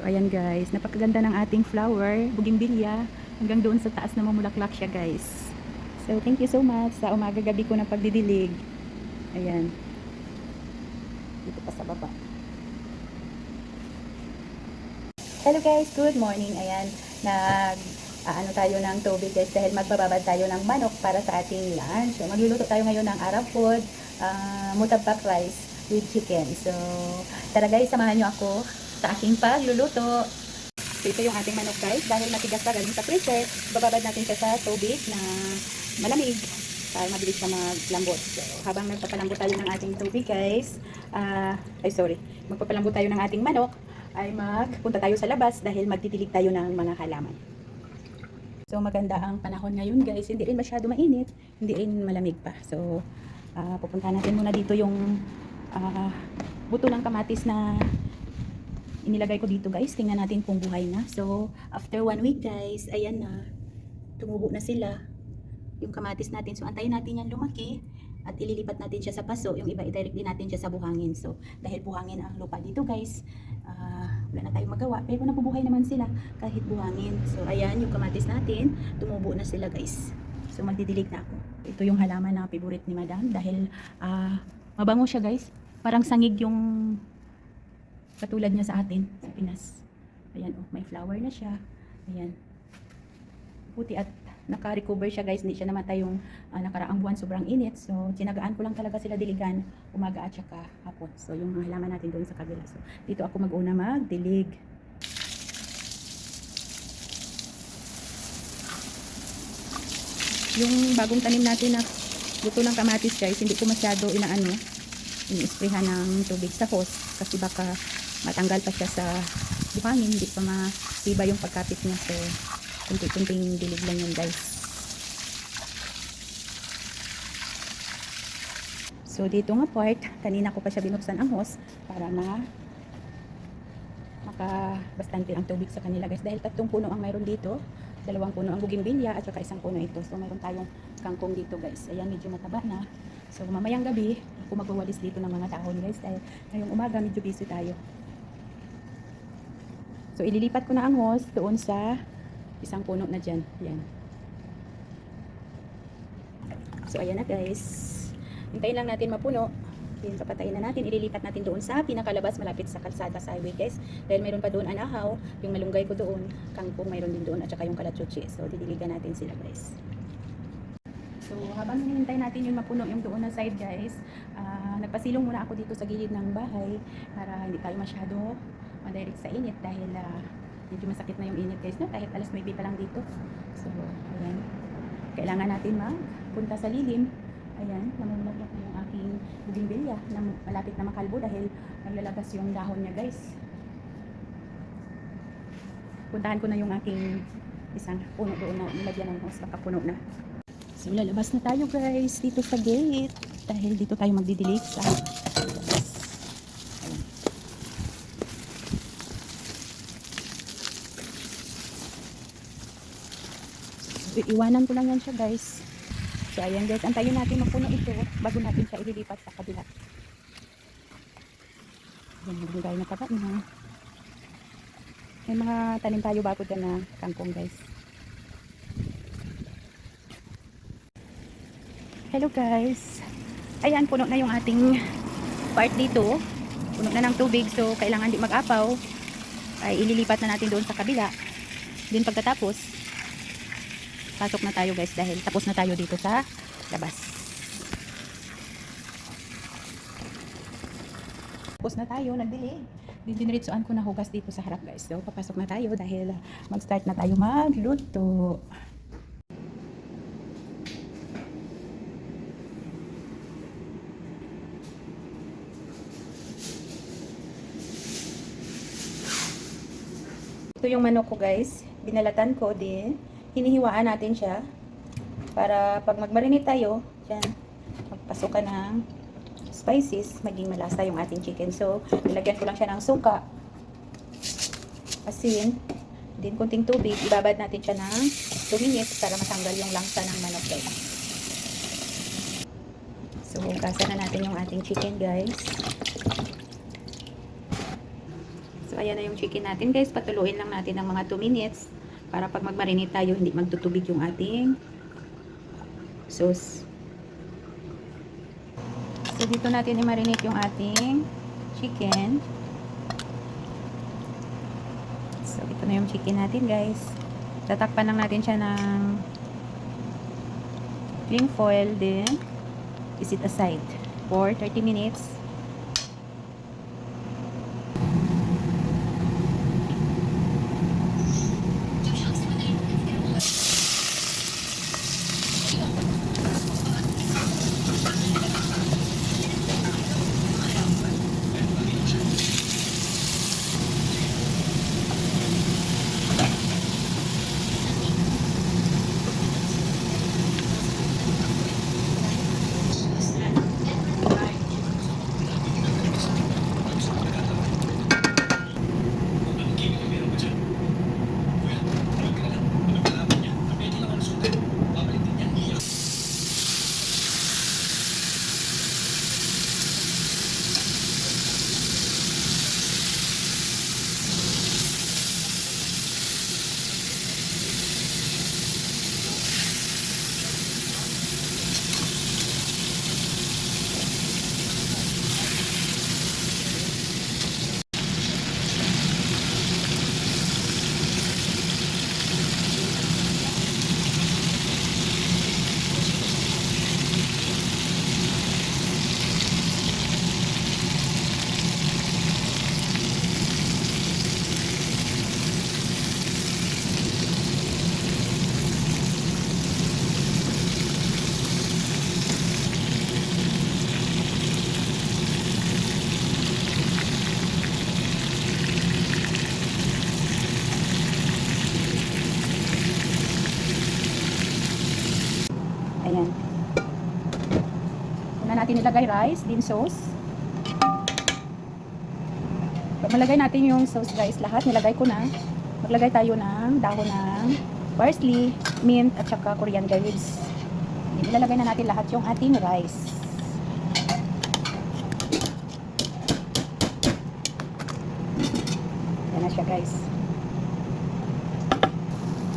So ayan guys, napakaganda ng ating flower, bugimbilya. Hanggang doon sa taas na mamulaklak siya guys. So thank you so much sa umaga gabi ko ng pagdidilig. Ayan. Dito pa sa baba. Hello guys, good morning. Ayan, nag aano tayo ng tubig guys dahil magbababad tayo ng manok para sa ating lunch. So, magluluto tayo ngayon ng Arab food, uh, mutabak rice with chicken. So, tara guys, samahan nyo ako sa aking pagluluto. So, ito yung ating manok guys. Dahil matigas pa galing sa freezer, bababad natin siya sa tubig na malamig para mabilis siya maglambot. So, habang nagpapalambot tayo ng ating tubig guys, ah, ay sorry, magpapalambot tayo ng ating manok, ay magpunta tayo sa labas dahil magtitilig tayo ng mga halaman. So maganda ang panahon ngayon guys, hindi rin masyado mainit, hindi rin malamig pa. So ah, pupunta natin muna dito yung ah, buto ng kamatis na inilagay ko dito guys. Tingnan natin kung buhay na. So after one week guys, ayan na. Tumubo na sila yung kamatis natin. So antayin natin yan lumaki at ililipat natin siya sa paso. Yung iba i-direct din natin siya sa buhangin. So dahil buhangin ang lupa dito guys, ah, wala na tayong magawa. Pero nabubuhay naman sila kahit buhangin. So ayan yung kamatis natin. Tumubo na sila guys. So magdidilig na ako. Ito yung halaman na favorite ni madam dahil ah, mabango siya guys. Parang sangig yung katulad niya sa atin sa Pinas. Ayan oh, may flower na siya. Ayan. Puti at naka-recover siya guys. Hindi siya namatay yung ah, nakaraang buwan sobrang init. So, tinagaan ko lang talaga sila diligan umaga at saka hapon. So, yung halaman natin doon sa kabila. So, dito ako mag-una magdilig. Yung bagong tanim natin na luto ng kamatis guys, hindi ko masyado inaano, ini-sprayhan ng tubig sa hose kasi baka matanggal pa siya sa buhangin, hindi pa matiba yung pagkapit niya. So, kunti-kunting dilig lang yun guys. So, dito nga part, kanina ko pa siya binuksan ang hose para na makabastante ang tubig sa kanila guys. Dahil tatlong puno ang mayroon dito, dalawang puno ang bugimbilya at saka isang puno ito. So, mayroon tayong kangkong dito guys. Ayan, medyo mataba na. So, mamayang gabi, ako magwawalis dito ng mga dahon guys. Dahil ngayong umaga, medyo busy tayo. So, ililipat ko na ang hose doon sa isang puno na dyan. Ayan. So, ayan na guys. Hintayin lang natin mapuno. Yun, papatayin na natin. Ililipat natin doon sa pinakalabas malapit sa kalsada sa highway guys. Dahil mayroon pa doon anahaw. Yung malunggay ko doon. Kangkong mayroon din doon. At saka yung kalachuchi. So, didiligan natin sila guys. So, habang hinihintay natin yung mapuno yung doon na side guys, ah, nagpasilong muna ako dito sa gilid ng bahay para hindi tayo masyado madirect sa init dahil ah, medyo masakit na yung init guys no? kahit alas 9 pa lang dito. So, ayan. Kailangan natin magpunta sa lilim. Ayan, namumulaklak na yung aking bugimbilya na malapit na makalbo dahil naglalabas yung dahon niya guys. Puntahan ko na yung aking isang puno doon na nilagyan ng hose, baka puno na. So, lalabas na tayo guys dito sa gate. Dahil dito tayo magdidilig sa labas. Ayan. So, iwanan ko lang yan siya guys. So, ayan guys. Antayin natin mapuno ito bago natin siya ililipat sa kabila. Ayan, magbigay na taba na. May mga tanim tayo bago dyan na kangkong guys. Hello guys. Ayan, puno na yung ating part dito. Puno na ng tubig so kailangan di mag-apaw. Ay ililipat na natin doon sa kabila. Din pagkatapos, pasok na tayo guys dahil tapos na tayo dito sa labas. Tapos na tayo, nagdilig. Diniritsuan ko na hugas dito sa harap guys. So papasok na tayo dahil ah, mag-start na tayo magluto. Ito yung manok ko guys. Binalatan ko din. Hinihiwaan natin siya. Para pag magmarinate tayo, yan, magpasok ka ng spices, maging malasa yung ating chicken. So, nilagyan ko lang siya ng suka, asin, din kunting tubig. Ibabad natin siya ng 2 minutes para matanggal yung langsa ng manok. So, hugasan na natin yung ating chicken guys. So, ayan na yung chicken natin guys. Patuluin lang natin ng mga 2 minutes para pag magmarinate tayo, hindi magtutubig yung ating sauce. So, dito natin i-marinate yung ating chicken. So, ito na yung chicken natin guys. Tatakpan lang natin siya ng cling foil din. Is it aside for 30 minutes. Ayan. Una natin ilagay rice, din sauce. Pag malagay natin yung sauce guys, lahat nilagay ko na. Maglagay tayo ng dahon ng parsley, mint, at saka coriander leaves. Ilalagay na natin lahat yung ating rice. Yan na siya guys.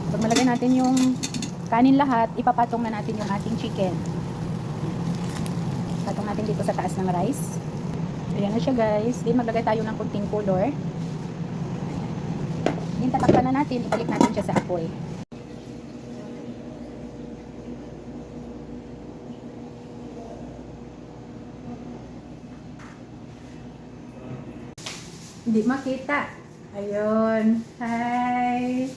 Pag malagay natin yung kanin lahat, ipapatong na natin yung ating chicken. Patong natin dito sa taas ng rice. Ayan na siya guys. Then maglagay tayo ng kunting color. Then tatakpan na natin, ibalik natin siya sa apoy. Hindi makita. Ayun. Hi.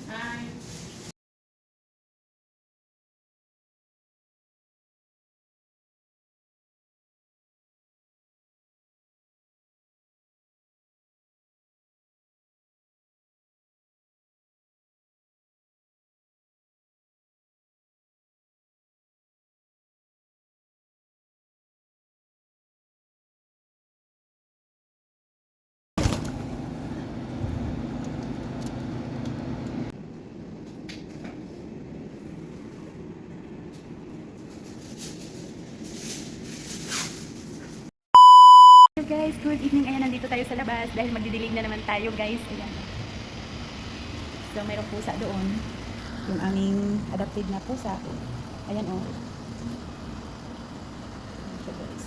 Hello guys, good evening. Ayan, nandito tayo sa labas dahil magdidilig na naman tayo guys. Ayan. So, mayroong pusa doon. Yung aming adopted na pusa. Ayan oh. Siya guys.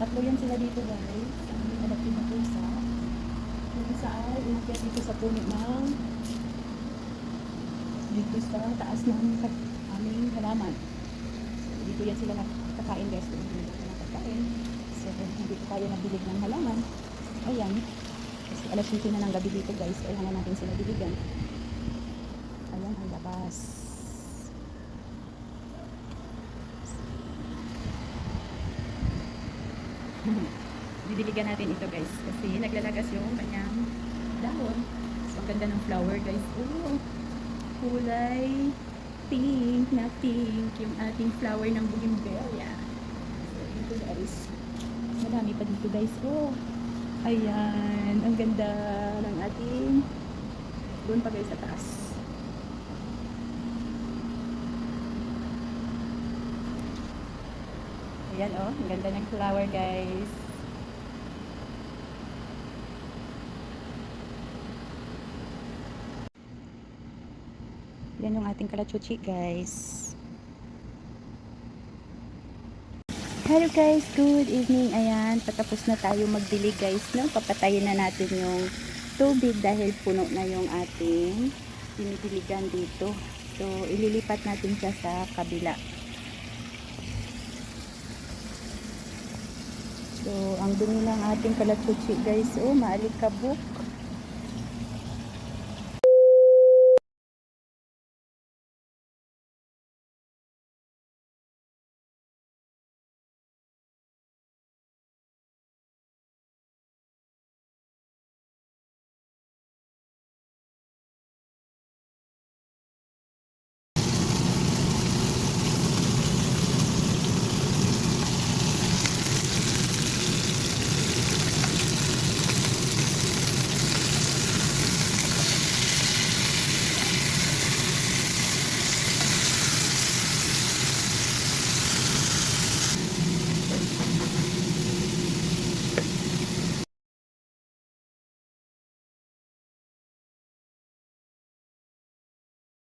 Tatlo yan sila dito guys. Aming adopted na pusa. Yung isa ay umakyat dito sa puno ng dito sa taas ng aming halaman. Dito yan sila nakakain guys. Nakakain. So, hindi tayo nabilig ng halaman. Ayan. Kasi alas 7 na ng gabi dito guys. Kailangan natin sila biligan. Ayan ang labas. Didiligan natin ito guys. Kasi naglalagas yung kanyang dahon. So, ang ganda ng flower guys. Oh, kulay pink na pink yung ating flower ng bougainvillea dito guys. Marami pa dito guys. Oh, ayan. Ang ganda ng ating doon pa guys sa taas. Ayan oh, ang ganda ng flower guys. Yan yung ating kalachuchi guys. Hello guys, good evening. Ayan, patapos na tayo magbili guys, no? Papatayin na natin yung tubig dahil puno na yung ating pinibiligan dito. So, ililipat natin siya sa kabila. So, ang dumi ng ating kalachuchi guys, oh, maalikabok.